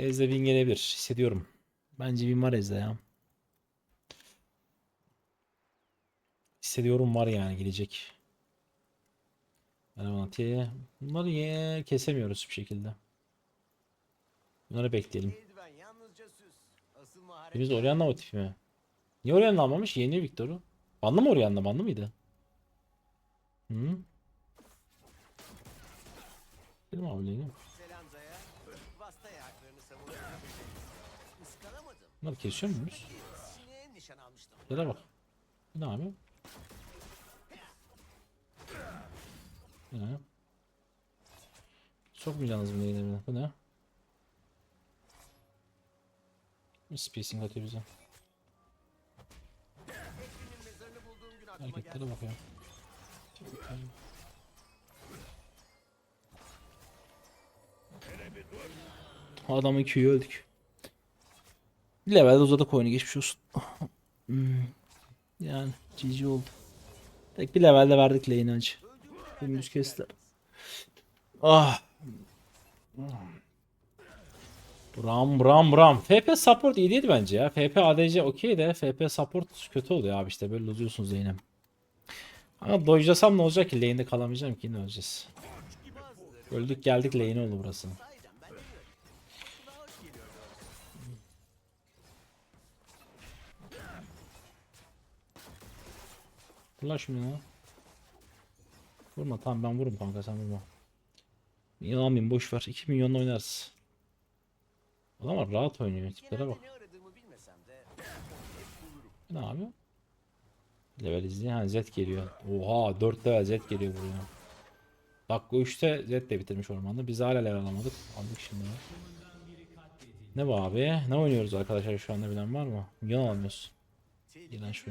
Ezde win gelebilir. Hissediyorum. Bence win var Ezde ya. Hissediyorum var yani gelecek. Merhaba Atiye. Bunları ye kesemiyoruz bir şekilde. Bunları bekleyelim. Biz Orianna motifi mi? Niye Orianna almamış? Yeniyor Victor'u. Banlı mı Orianna? Banlı mıydı? Hı? Benim abi? Selanza'ya Bunları kesiyor muyuz? Şöyle bak. Ne? Bu ne? Sokmayacaksınız bunu yine Bu ne? Spacing atıyor bize. Hareketlere bak ya. Adamın Q'yu öldük. Bir levelde uzadık oyunu geçmiş olsun. Hmm. Yani GG oldu. Tek bir levelde verdik lane'i acı. Dümdüz kestiler. Ah. Bram bram bram. FP support iyi değil bence ya. FP ADC okey de FP support kötü oluyor abi işte böyle uzuyorsunuz lane'e. Ama dojlasam ne olacak ki lane'de kalamayacağım ki ne öleceğiz. Öldük geldik lane oldu burası. Vur şunu ya. Vurma tamam ben vururum kanka sen vurma. Almayayım boş ver. 2 milyonla oynarız. Adamlar rahat oynuyor tiplere bak. Ne abi? Level izleyin. Ha Z geliyor. Oha 4 level Z geliyor buraya. Dakika 3'te Z de bitirmiş ormanda. Biz hala level alamadık. Aldık şimdi. Ne bu abi? Ne oynuyoruz arkadaşlar şu anda bilen var mı? Milyon alamıyoruz. Gelen şu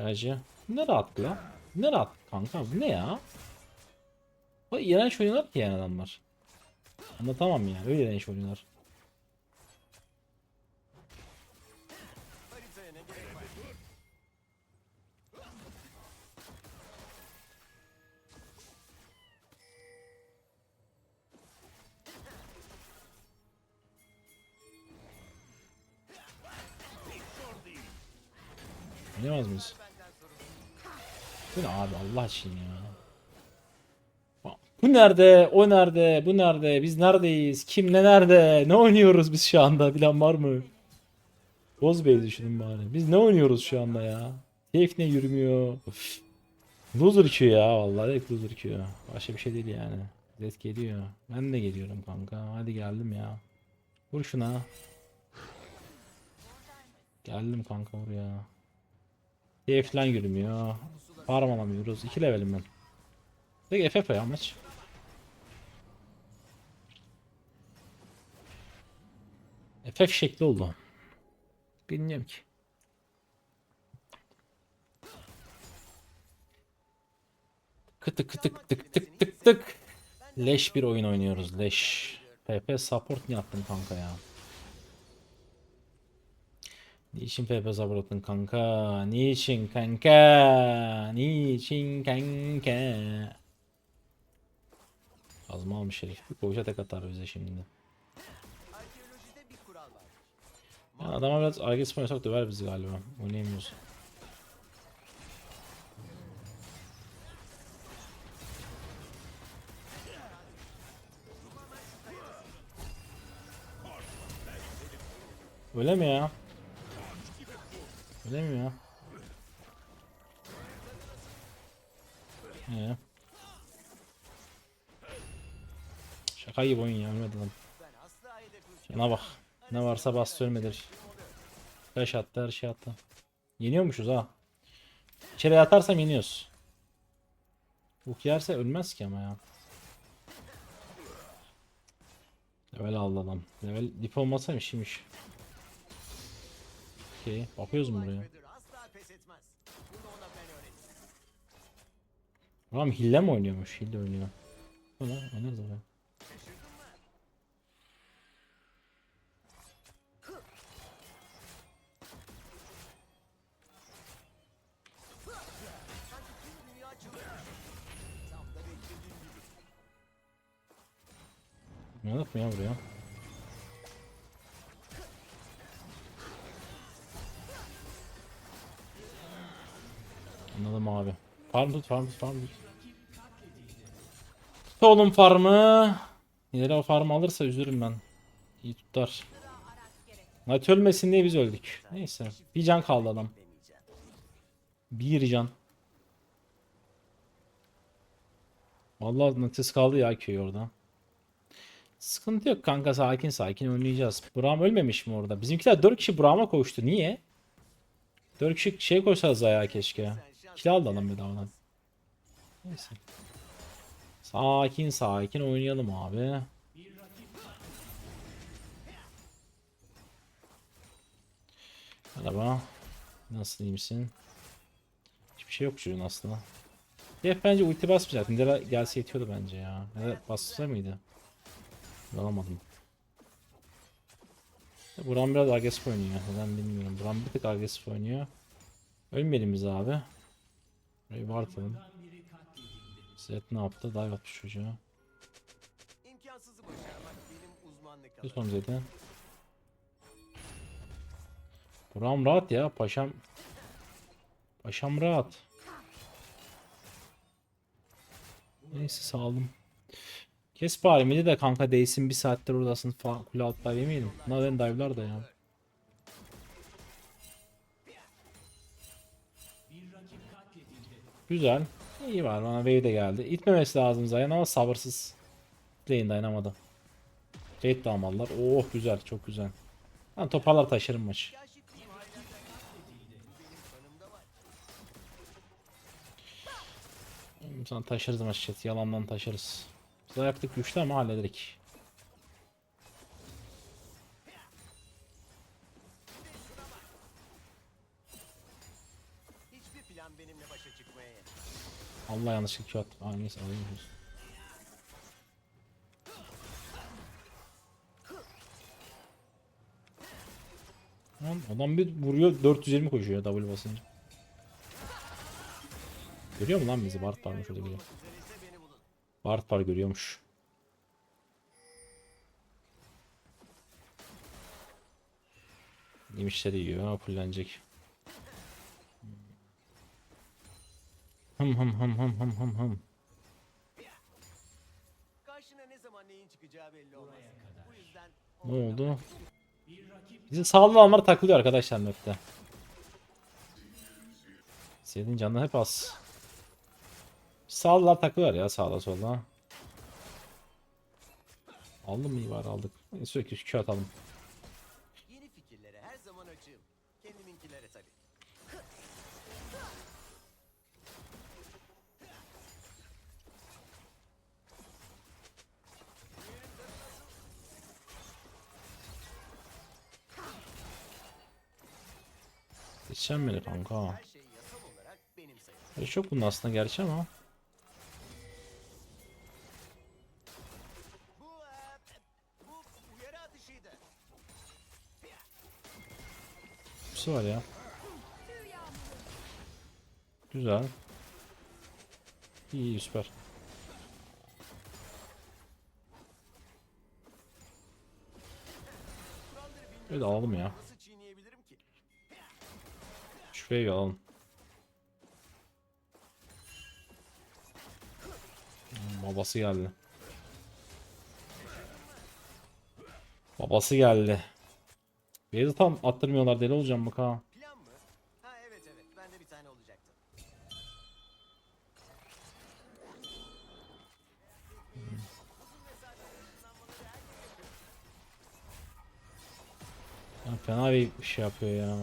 Enerji. Ne rahat lan? Ne rahat kanka bu ne ya? Bu iğrenç oynuyorlar ki yani adamlar. Anlatamam ya öyle iğrenç oynuyorlar. Oynayamaz mıyız? Bu ne abi Allah için ya. Bu nerede? O nerede? Bu nerede? Biz neredeyiz? Kim ne nerede? Ne oynuyoruz biz şu anda? Bilen var mı? Bozbey düşünün bari. Biz ne oynuyoruz şu anda ya? Keyif ne yürümüyor? Of. Loser Q ya vallahi direkt loser Q. Başka bir şey değil yani. Zed geliyor. Ben de geliyorum kanka. Hadi geldim ya. Vur şuna. Geldim kanka buraya. Keyif falan yürümüyor. Farm alamıyoruz. 2 levelim ben. Peki FF ya. FF şekli oldu. Bilmiyorum ki. Kıtık kıtık tık tık tık tık. Leş bir oyun oynuyoruz. Leş. PP support ne yaptın kanka ya? Niçin PP support'un kanka? Niçin kanka? Niçin kanka? Kazma almış herif. Bir koğuşa tek atar bize şimdi. Ya adama biraz agresif oynasak döver bizi galiba. Oynayamıyoruz. Öyle mi ya? Öyle mi ya? Ee. Şaka gibi oyun ya ölmedi lan. Şuna bak. Ne varsa bastı ölmedir. Flash attı her şey attı. Yeniyormuşuz ha. İçeri atarsam yeniyoruz. Hook yerse ölmez ki ama ya. Level aldı adam. Level dip olmasa işiymiş. Okey. Bakıyoruz mu buraya? ona. Adam hille mi oynuyormuş? Hille oynuyor. Ne? Oynarız oraya. Şaşırdın mı? Sanki tüm Anladım abi. Farm tut farm tut farm tut. Tut farmı. İleri o farmı alırsa üzülürüm ben. İyi tutar. Night ölmesin diye biz öldük. Neyse. Bir can kaldı adam. Bir can. Vallahi Natis kaldı ya köy orada. Sıkıntı yok kanka sakin sakin oynayacağız. Braum ölmemiş mi orada? Bizimkiler 4 kişi Braum'a koştu. Niye? 4 kişi şey koşarız ya keşke. Kill aldı adam bedavadan. Neyse. Sakin sakin oynayalım abi. Merhaba. Nasıl iyi? Hiçbir şey yok çocuğun aslında. Def bence ulti basmayacak. Nidara gelse yetiyordu bence ya. Ya da mıydı? Alamadım. Buran biraz agresif oynuyor. Neden bilmiyorum. Buran bir tık agresif oynuyor. Ölmeyelim biz abi. Burayı atalım. Zed ne yaptı? Dive atmış çocuğa. İmkansızı başarmak benim. Buram rahat ya. Paşam. Paşam rahat. Neyse sağlam. Kes bari midi de kanka değsin bir saattir oradasın falan kule alt dive yemeyelim. Bunlar benim dive'lar da ya. Güzel. İyi var bana wave de geldi. İtmemesi lazım Zayan ama sabırsız. Lane dayanamadı. Raid de almalılar. Oh güzel çok güzel. Ben toparlar taşırım maçı. Sana taşırız maçı chat. Yalandan taşırız. Biz ayaktık güçlü ama hallederik. Allah yanlışlıkla Q attım. Aa neyse alayım. Lan adam bir vuruyor 420 koşuyor W basınca. Görüyor mu lan bizi? Bart varmış şurada görüyor. Bart var görüyormuş. Yemişleri yiyor. Ha, fullenecek. Hım hım hım hım hım hım hım. Karşına ne zaman neyin çıkacağı belli olmaz. Bu yüzden Ne oldu? Bizim sağlı almalar takılıyor arkadaşlar map'te. Senin canı hep az. Sağlılar takılıyor ya sağda solda. Aldım mı iyi var aldık. Sürekli Q atalım. Geçeceğim beni kanka. Hiç yok bunun aslında gerçi ama. E. Hepsi var ya. Güzel. İyi iyi süper. Öyle alalım ya. Hmm, Babası geldi. Babası geldi. Beyazı tam attırmıyorlar deli olacağım bak ha. Plan mı? Ha evet evet. Bende bir tane olacaktı. Ya fena bir şey yapıyor ya.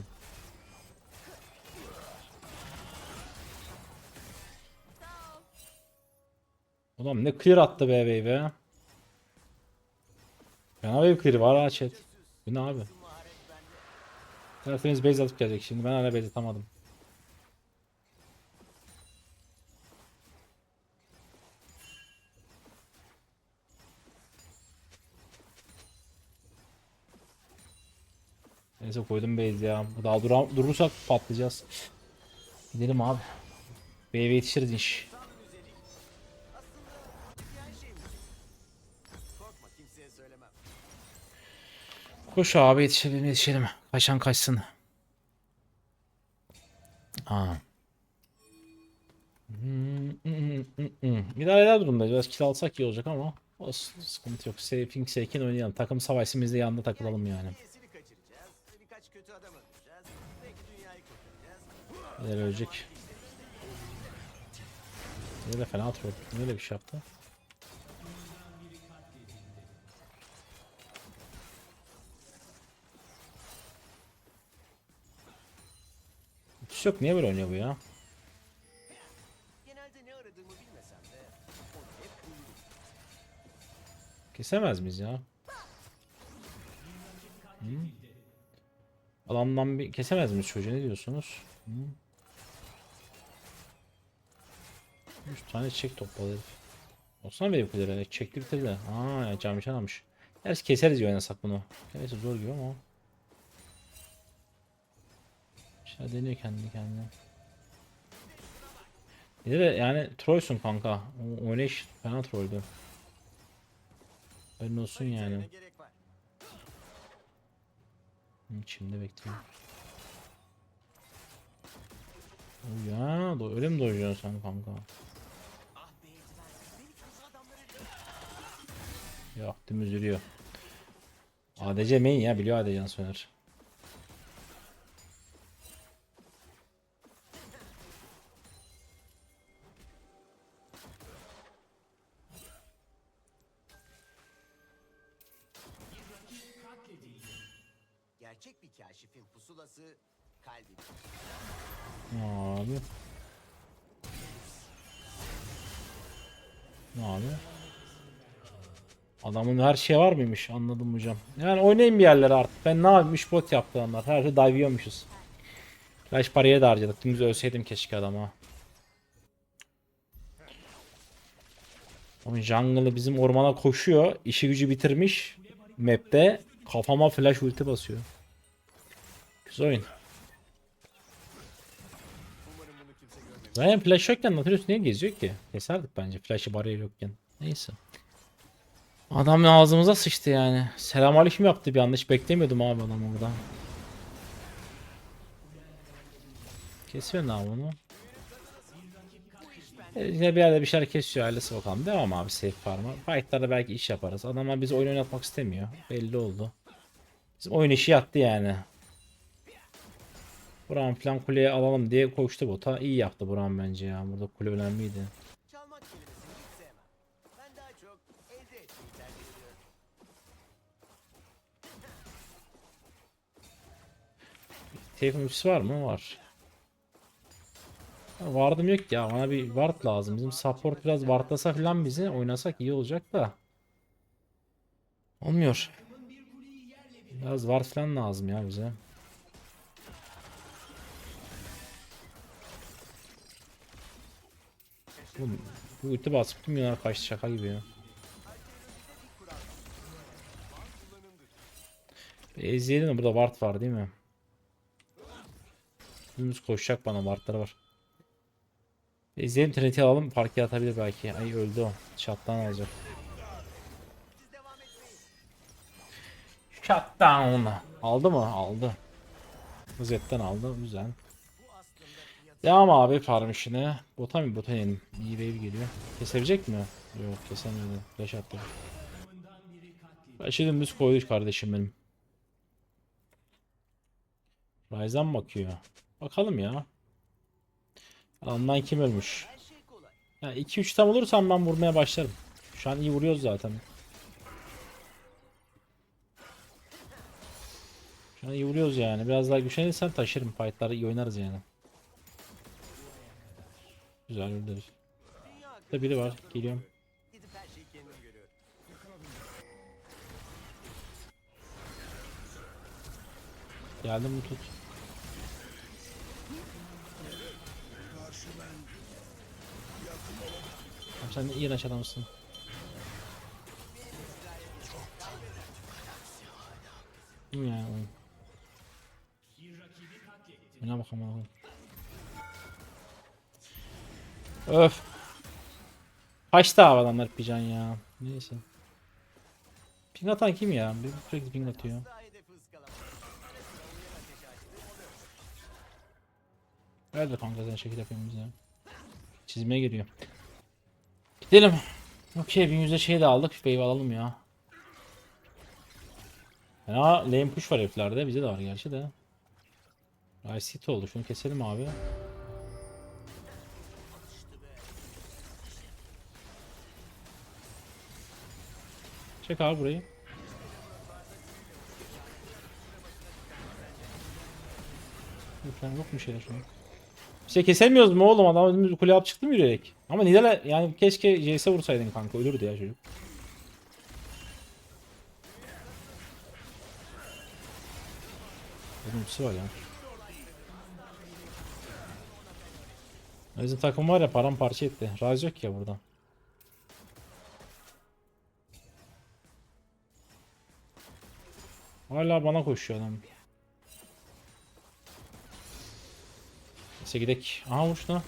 Ulan ne clear attı be wave Fena wave clear var ha chat. Bu ne abi? Tertemiz base atıp gelecek şimdi. Ben hala base atamadım. Neyse koydum base ya. Daha dura durursak patlayacağız. Gidelim abi. Base'e yetişiriz inş. Koş abi yetişelim yetişelim. Kaçan kaçsın. Aa. Hmm, hmm, hmm, hmm. İdare eder durumda. Biraz kill alsak iyi olacak ama olsun sıkıntı yok. Saving Sake'in oynayalım. Takım savaşı biz de yanında takılalım yani. Neler ölecek. De fena. Niye öyle bir şey yaptı? Hiç yok. Niye böyle oynuyor bu ya? Kesemez miyiz ya? Hı? Bir kesemez miyiz çocuğu ne diyorsunuz? Hı? 3 tane çek topladı. Olsana benim kulere çekti bitirdi. Aa ya camışan almış. Gerçi keseriz ya oynasak bunu. Neyse zor gibi ama. İşte deniyor kendi kendine. Bir de yani trollsün kanka. O oynayış fena trolldü. Öyle olsun yani. Şimdi bekliyorum. Ya öyle mi dojuyorsun sen kanka? Yok dümdüz yürüyor. ADC main ya biliyor ADC'den söner. Her şey var mıymış anladım hocam. Yani oynayın bir yerlere artık. Ben ne yapayım 3 bot yaptı onlar. Her şey dive yiyormuşuz. Flash paraya da harcadık. Dümdüz ölseydim keşke adama. Oğlum jungle'ı bizim ormana koşuyor. İşi gücü bitirmiş. Map'te kafama flash ulti basıyor. Güzel oyun. Zaten flash yokken Nautilus niye geziyor ki? Keserdik bence flash'ı bariyer yokken. Neyse. Adam ağzımıza sıçtı yani. Selamünaleyküm yaptı bir anda. Hiç beklemiyordum abi adamı buradan. Kesiyor ne abi? E, Yine bir yerde bir şeyler kesiyor ailesi bakalım. Devam abi safe farm'a. Fight'larda belki iş yaparız. Adamlar bizi oyun oynatmak istemiyor. Belli oldu. Bizim oyun işi yattı yani. Buran falan kuleye alalım diye koştu bota. İyi yaptı Buran bence ya. Burada kule önemliydi. Teyfun ultisi var mı? Var. Ya Ward'ım yok ya. Bana bir ward lazım. Bizim support biraz wardlasa falan bizi oynasak iyi olacak da. Olmuyor. Biraz ward falan lazım ya bize. Oğlum, bu ulti basıp tüm yanar kaçtı şaka gibi ya. Ezreal'in burada ward var değil mi? Dümdüz koşacak bana wardları var. İzleyelim Trinity alalım fark yaratabilir belki. Ay öldü o. Shutdown alacak. Shutdown. Aldı mı? Aldı. Rozetten aldı. Güzel. Devam abi farm işine. Bota mı? Bota inelim. İyi wave geliyor. Kesebilecek mi? Yok kesemedi. Flash attı. Flash'ı dümdüz koydu kardeşim benim. Ryzen bakıyor. Bakalım ya. Adamdan kim ölmüş? Ya 2-3 tam olursam ben vurmaya başlarım. Şu an iyi vuruyoruz zaten. Şu an iyi vuruyoruz yani. Biraz daha güçlenirsen taşırım. Fight'ları iyi oynarız yani. Güzel öldürürüz. Burada biri var. Geliyorum. Geldim mi tut. kardeşim sen de iğrenç adamsın. Ya. Ne bakalım oğlum. Öf. Kaçtı havalanlar pijan ya. Neyse. Ping atan kim ya? Sürekli ping atıyor. Nerede kanka sen şekil yapıyorsun bize? Çizmeye giriyor. Gidelim. Okey 1100'e şey de aldık. Wave alalım ya. Ya lane push var heriflerde. Bize de var gerçi de. Rice oldu. Şunu keselim abi. Çek abi burayı. Lütfen yok mu şeyler şu şey kesemiyoruz mu oğlum? Adam önümüz kule alıp çıktı mı yürüyerek? Ama Nidal'e yani keşke JS'e vursaydın kanka ölürdü ya çocuk. Bunun ultisi var ya. Bizim takım var ya paramparça etti. Raz yok ya burada. Hala bana koşuyor adam. Neyse gidek. Aha vur şuna.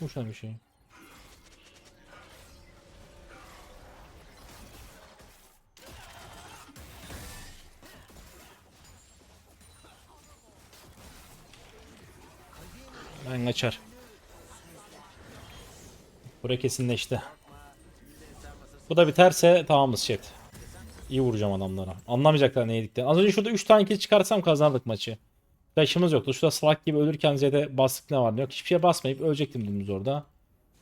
Vur şuna bir şey. Ben kaçar. Bura kesinleşti. Bu da biterse tamamız chat. İyi vuracağım adamlara. Anlamayacaklar ne yediklerini. Az önce şurada 3 tane kill çıkarsam kazanırdık maçı. Flash'ımız yoktu. Şurada salak gibi ölürken Z'de bastık ne var ne yok. Hiçbir şeye basmayıp ölecektim dümdüz orada.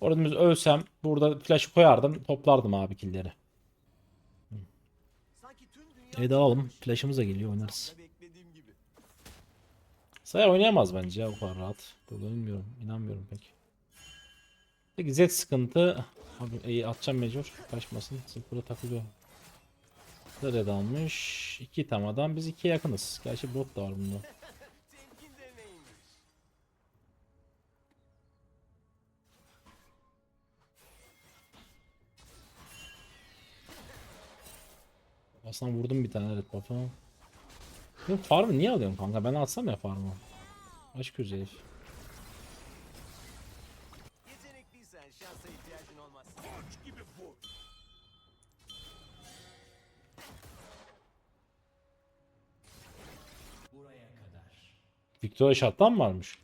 Orada dümdüz ölsem burada flash'ı koyardım. Toplardım abi dünya E dağılalım. Flash'ımız da geliyor oynarız. beklediğim gibi. Saya oynayamaz bence ya bu kadar rahat. Burada bilmiyorum. inanmıyorum pek. Peki Z sıkıntı. Abi iyi atacağım mecbur. Kaçmasın. Sıfıra takılıyor. Red almış. İki tam adam. Biz ikiye yakınız. Gerçi bot da var bunda. Aslında vurdum bir tane red buff'ı. Bu farmı niye alıyorsun kanka? Ben alsam ya farmı. Aşk gözü herif. Victoria Shot'tan mı varmış?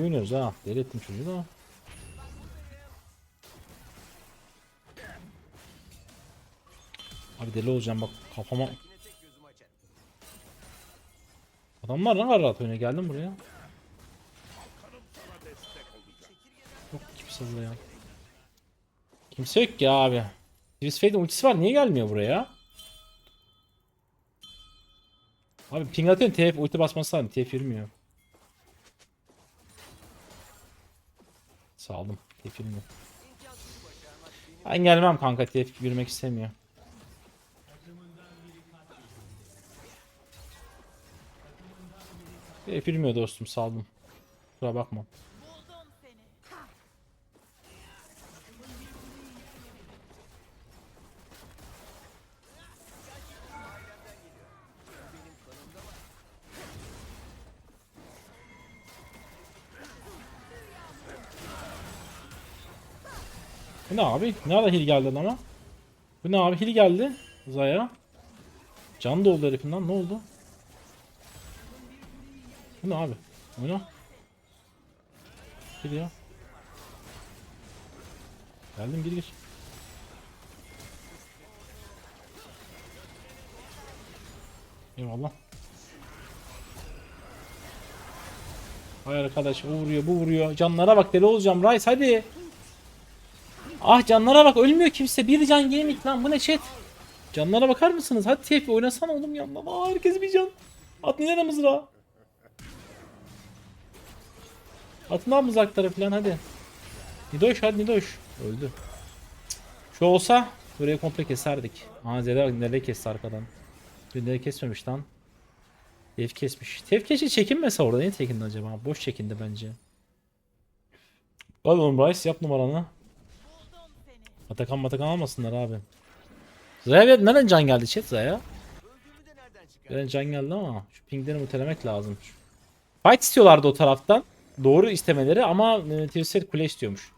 İyi oynuyoruz ha. Deli ettim çocuğu da. Abi deli olacağım bak kafama. Adamlar ne kadar rahat oynuyor. Geldim buraya. Yok kimse buraya. Kimse yok ya abi. Chris Fade'in ultisi var. Niye gelmiyor buraya? Abi ping atıyorsun TF ulti basması lazım. TF yürümüyor. Saldım. Yürümüyor. Ben gelmem kanka TF yürümek istemiyor. Yürümüyor dostum saldım. Kusura bakma. Ne abi? Ne ara hil geldi ama? Bu ne abi? Hil geldi. Zaya. Can doldu herifin. Ne oldu? Bu ne abi? Oyna. Gir ya. Geldim gir gir. Eyvallah. Hay arkadaş o vuruyor bu vuruyor. Canlara bak deli olacağım. Rice hadi. Ah canlara bak ölmüyor kimse. Bir can gaming lan bu ne chat. Canlara bakar mısınız? Hadi TF oynasana oğlum yanına. Aa herkes bir can. At niye mızrağı? Atın lan mızrakları falan hadi. Nidoş hadi Nidoş. Öldü. Şu olsa burayı komple keserdik. Aa Zede bak nereye kesti arkadan. Nereye kesmemiş lan. Tef kesmiş. Tef keşke çekinmese orada. Niye çekindi acaba? Boş çekindi bence. Hadi oğlum Rice yap numaranı. Atakan matakan almasınlar abi. Zaya nereden can geldi chat Zaya? Nereden can geldi ama şu pingleri mutelemek lazım. Fight istiyorlardı o taraftan. Doğru istemeleri ama e, Twisted kule istiyormuş.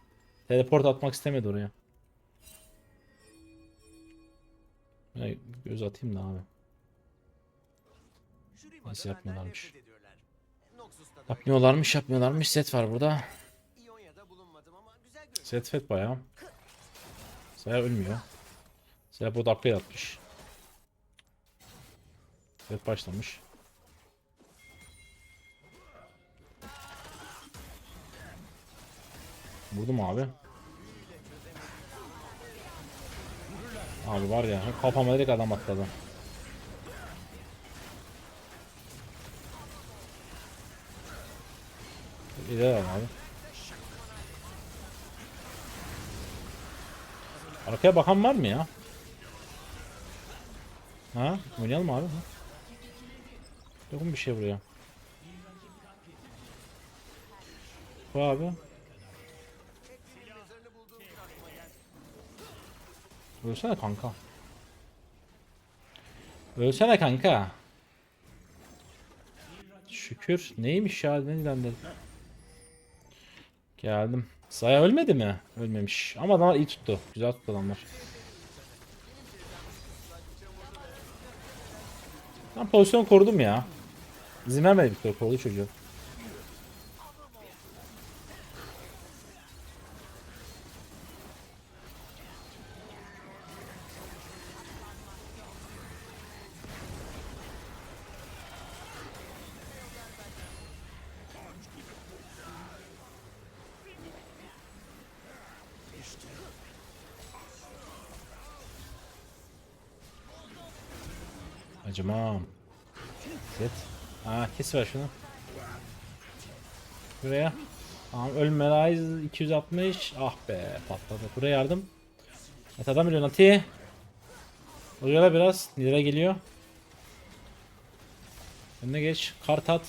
Teleport atmak istemedi oraya. Göz atayım da abi. Nasıl yapmıyorlarmış? Yapmıyorlarmış yapmıyorlarmış set var burada. Set fet bayağı. Saya ölmüyor. Saya bu dakika yatmış. Set başlamış. Vurdum abi. Abi var ya kafama direkt adam atladı. İleri abi. Arkaya bakan var mı ya? Ha? Oynayalım abi. Ha? Yok bir şey buraya? Bu abi. Ölsene kanka. Ölsene kanka. Şükür. Neymiş ya? Ne? Geldim. Saya ölmedi mi? Ölmemiş. Ama adamlar iyi tuttu. Güzel tuttu adamlar. Ben pozisyon korudum ya. İzin vermedi Victor korudu çocuğu. Acımam. Set. Ha kes ver şunu. Buraya. Tamam ölme Rise 260. Ah be patladı. Buraya yardım. Evet adam milyon atı. Oluyor biraz. Nidra geliyor. Önüne geç. Kart at.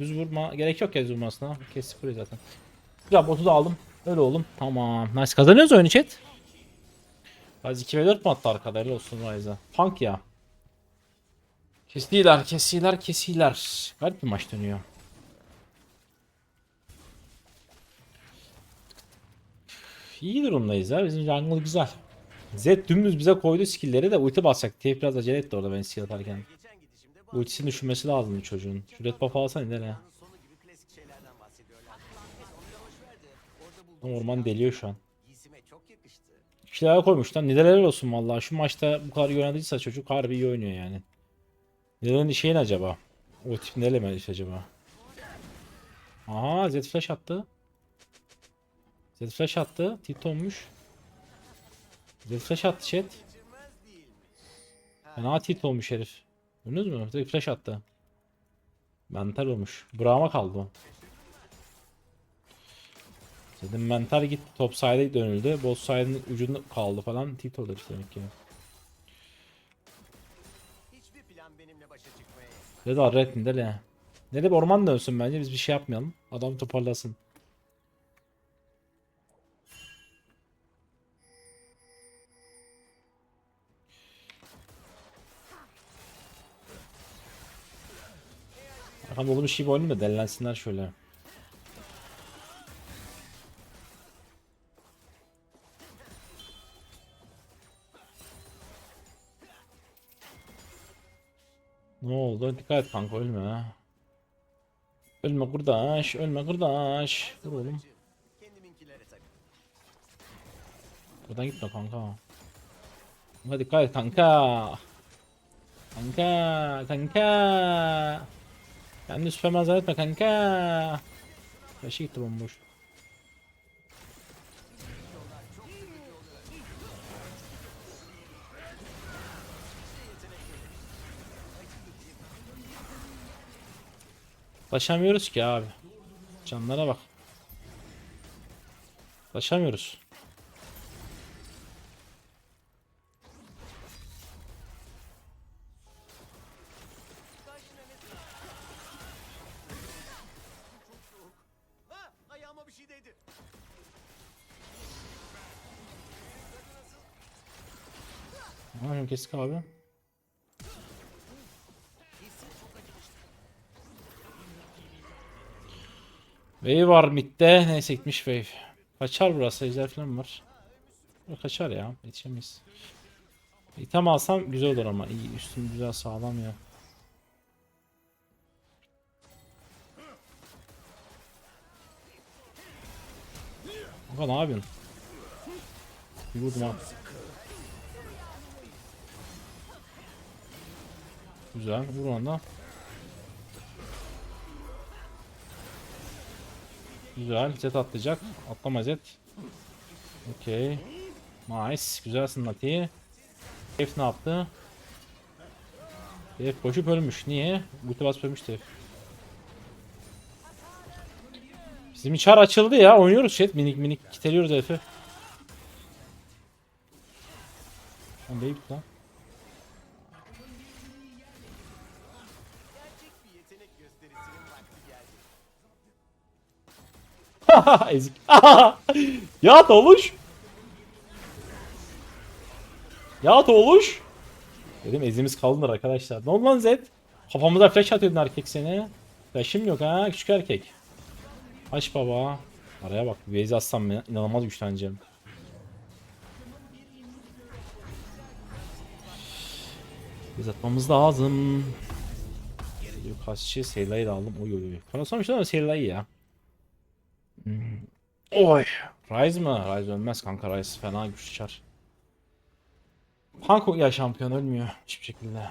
Düz vurma. Gerek yok ya düz vurmasına. Kes burayı zaten. Güzel botu da aldım. Öyle oğlum. Tamam. Nice kazanıyoruz oyunu chat. Rise 2 ve 4 mu attı arkada? Helal olsun Rise'a. Punk ya. Kesiler, kesiler, kesiler. Garip bir maç dönüyor. İyi durumdayız ya. Bizim jungle güzel. Z dümdüz bize koydu skill'leri de ulti basacak diye biraz acele etti orada ben skill atarken. Ultisini düşünmesi lazım çocuğun. Şu red buff alsana bulduğum Orman deliyor şu an. giysime çok yakıştı. Kişiler koymuş lan. Nideler olsun vallahi. Şu maçta bu kadar yöneldiyse çocuk harbi iyi oynuyor yani. Nidalerin şeyi ne acaba? O tip ne element acaba? Aha Z flash attı. Z flash attı. Tilt olmuş. Z flash attı chat. Fena tilt olmuş herif. Gördünüz mü? Direkt flash attı. Mental olmuş. Brahma kaldı. Zaten mental gitti. Top side'e dönüldü. Boss side'ın ucunda kaldı falan. Tilt oldu işte demek ki. Hiçbir red Nidale ya. Nidale bir orman dönsün bence. Biz bir şey yapmayalım. Adam toparlasın. Bakalım oğlum şey oynayayım da delilensinler şöyle. Ne oldu? Dikkat et kanka ölme ha. Ölme kurdaş, ölme kurdaş. Dur oğlum. Buradan gitme kanka. Hadi dikkat et kanka. Kanka, kanka. Kendini süpermen zannetme kanka. Başı gitti bomboş. Taşamıyoruz ki abi. Canlara bak. Değdi. Aynen kesik abi. Wave var midde. Neyse gitmiş wave. Kaçar burası. Ejder falan var. Yok, Kaçar ya. Yetişemeyiz. İtem alsam güzel olur ama. İyi üstüm güzel sağlam ya. Kanka ne yapıyorsun? Bir vurdum ha. Güzel. Vur ondan. Güzel. Zed atlayacak. Atlama Zed. Okey. Nice. Güzelsin Nati. F ne yaptı? F koşup ölmüş. Niye? Ulti basıp ölmüş F. Bizim çar açıldı ya. Oynuyoruz chat. Minik minik kiteliyoruz F'i. Lan deyip lan. Ezik. ya Toluş. Ya Toluş. Dedim ezimiz kalınır arkadaşlar. Ne oldu lan Zed? Kafamıza flash atıyordun erkek seni. Flash'ım yok ha küçük erkek. Aç baba. Araya bak. Waze atsam inanılmaz güçleneceğim. Biz atmamız lazım. Yok kaççı Seyla'yı da aldım. Oy oy oy. Konuşmamış ama Seyla'yı ya. Oy. Rise mı? Rise ölmez kanka. Rise fena güçlü çar. Punk ya şampiyon ölmüyor hiçbir şekilde.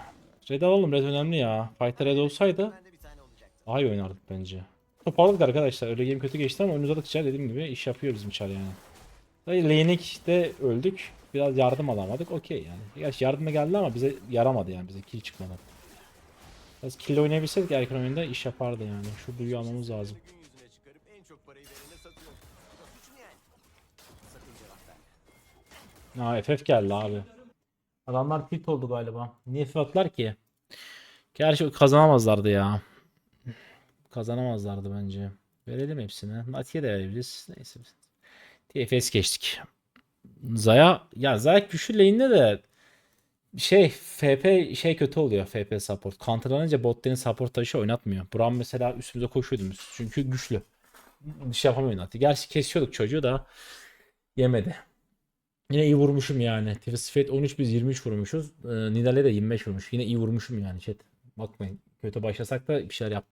Red alalım. Red önemli ya. Fight'ta Red olsaydı daha iyi oynardık bence. Toparladık arkadaşlar. Öyle game kötü geçti ama uzadıkça dediğim gibi iş yapıyor bizim çar yani. Lane'de öldük. Biraz yardım alamadık. Okey yani. Gerçi yardıma geldi ama bize yaramadı yani. Bize kill çıkmadı. Biraz kill oynayabilseydik erken oyunda iş yapardı yani. Şu büyüyü almamız lazım. Aa FF geldi abi. Adamlar tilt oldu galiba. Niye FF ki? Gerçi kazanamazlardı ya. Kazanamazlardı bence. Verelim hepsini. Nati'ye de verebiliriz. Neyse. TFS geçtik. Zaya ya Zaya güçlü lane'de de şey FP şey kötü oluyor FP support. Counterlanınca bot lane support taşı oynatmıyor. Braum mesela üstümüze koşuyordu. Çünkü güçlü. Bir şey yapamıyor Nati. Gerçi kesiyorduk çocuğu da yemedi. Yine iyi vurmuşum yani. Fate 13 biz 23 vurmuşuz. Ee, Nidale de 25 vurmuş. Yine iyi vurmuşum yani chat. Bakmayın. Kötü başlasak da bir şeyler yap.